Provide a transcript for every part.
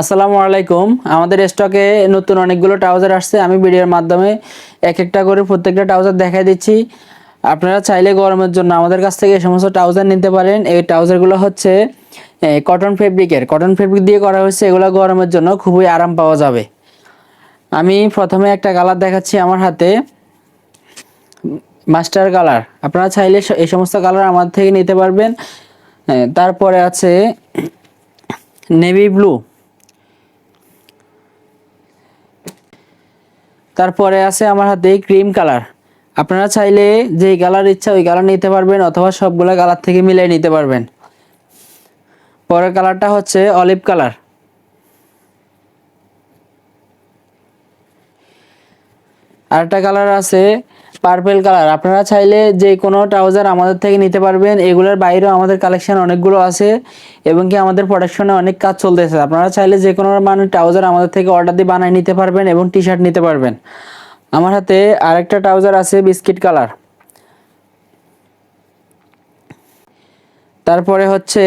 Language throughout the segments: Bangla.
আসসালামু আলাইকুম। আমাদের স্টকে নতুন অনেকগুলো ট্রাউজার আসছে। আমি ভিডিওর মাধ্যমে এক একটা করে প্রত্যেকটা ট্রাউজার দেখাই দিচ্ছি। আপনারা চাইলে গরমের জন্য আমাদের কাছ থেকে এই সমস্ত ট্রাউজার নিতে পারেন। এই ট্রাউজারগুলো হচ্ছে কটন ফেব্রিকের কটন ফেব্রিক দিয়ে করা হয়েছে। এগুলো গরমের জন্য খুবই আরাম পাওয়া যাবে। আমি প্রথমে একটা কালার দেখাচ্ছি আমার হাতে। মাস্টার কালার আপনারা চাইলে এই সমস্ত কালার আমার থেকে নিতে পারবেন। তারপরে আছে নেভি ব্লু তারপরে আছে আমার হাতে ক্রিম কালার আপনারা চাইলে যে কালার ইচ্ছা ওই কালার নিতে পারবেন অথবা সবগুলো কালার থেকে মিলিয়ে নিতে পারবেন। পরের কালারটা হচ্ছে অলিভ কালার আরেকটা কালার আছে পার্পেল কালার আপনারা চাইলে যে কোনো ট্রাউজার আমাদের থেকে নিতে পারবেন। এগুলোর বাইরেও আমাদের কালেকশন অনেকগুলো আছে এবং কি আমাদের প্রোডাকশনে অনেক কাজ চলতেছে। আপনারা চাইলে যে কোনো মানে ট্রাউজার আমাদের থেকে অর্ডার দিয়ে বানিয়ে নিতে পারবেন এবং টি শার্ট নিতে পারবেন। আমার হাতে আরেকটা ট্রাউজার আছে বিস্কিট কালার তারপরে হচ্ছে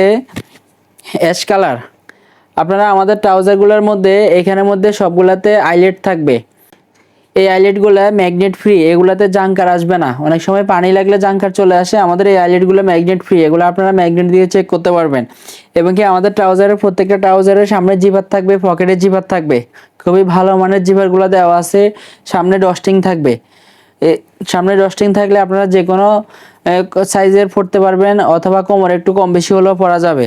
অ্যাশ কালার আপনারা আমাদের ট্রাউজারগুলোর মধ্যে, এখানের মধ্যে সবগুলাতে আইলেট থাকবে। এই আইলেটগুলো ম্যাগনেট ফ্রি এগুলাতে জাঙ্কার আসবে না। অনেক সময় পানি লাগলে জাঙ্কার চলে আসে, আমাদের এই আইলেটগুলো ম্যাগনেট ফ্রি এগুলো আপনারা ম্যাগনেট দিয়ে চেক করতে পারবেন। এবং কি আমাদের ট্রাউজারের প্রত্যেকটা ট্রাউজারের সামনে জিভার থাকবে পকেটে জিভার থাকবে। খুবই ভালো মানের জিভারগুলো দেওয়া আছে, সামনে ডস্টিং থাকবে। সামনে ডস্টিং থাকলে আপনারা যে কোনো সাইজের পড়তে পারবেন, অথবা কোমর একটু কম বেশি হলেও পরা যাবে।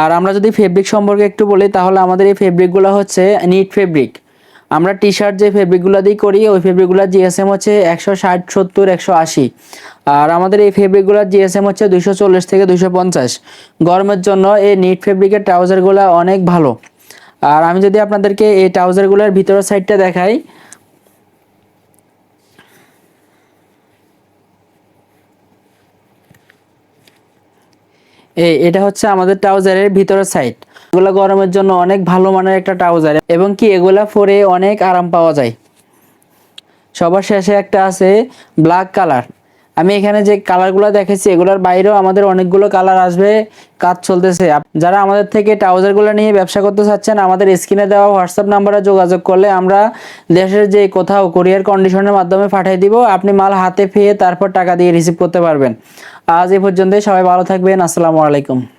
আর আমরা যদি ফেব্রিক সম্পর্কে একটু বলি, তাহলে আমাদের এই ফেব্রিকগুলো হচ্ছে নিট ফেব্রিক আমরা টি শার্ট যে ফেব্রিকগুলো দিয়ে করি, ওই ফেব্রিকগুলো জিএসএম হচ্ছে একশো ষাট, সত্তর, একশো আশি। আর আমাদের এই ফেব্রিকগুলোর জিএসএম হচ্ছে দুইশো চল্লিশ থেকে দুইশো পঞ্চাশ। গরমের জন্য এই নিট ফেব্রিকের ট্রাউজারগুলো অনেক ভালো। আর আমি যদি আপনাদেরকে এই ট্রাউজারগুলোর ভিতরের সাইডটা দেখাই। এই, এটা হচ্ছে আমাদের ট্রাউজারের ভিতরের সাইড এগুলো গরমের জন্য অনেক ভালো মানের একটা ট্রাউজার। এবং কি এগুলা পরে অনেক আরাম পাওয়া যায়। সবার শেষে একটা আছে ব্ল্যাক কালার। আমি এখানে যে কালারগুলো দেখেছি, এগুলোর বাইরেও আমাদের অনেকগুলো কালার আসবে, কাজ চলতেছে। যারা আমাদের থেকে ট্রাউজারগুলো নিয়ে ব্যবসা করতে চাচ্ছেন, আমাদের স্ক্রিনে দেওয়া হোয়াটসঅ্যাপ নাম্বারে যোগাযোগ করলে আমরা দেশের যে কোথাও কোরিয়ার কন্ডিশনের মাধ্যমে পাঠিয়ে দিব। আপনি মাল হাতে পেয়ে তারপর টাকা দিয়ে রিসিভ করতে পারবেন। আজ এ পর্যন্তই, সবাই ভালো থাকবেন। আসসালামু আলাইকুম।